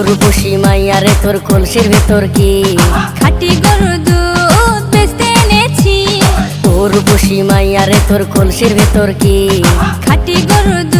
উর্বশী মাইয়া রে তোর কলসির ভেতর কি? খাটি গরুর দুধ বেচতে এনেছি। উর্বশী মাইয়া রে তোর কলসির ভেতর কি? খাটি গরুর দুধ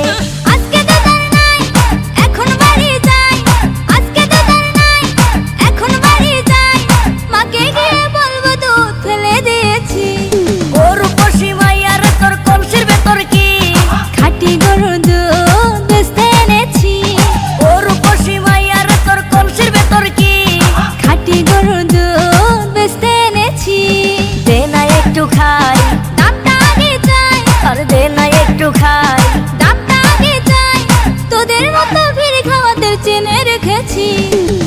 দেখেছি।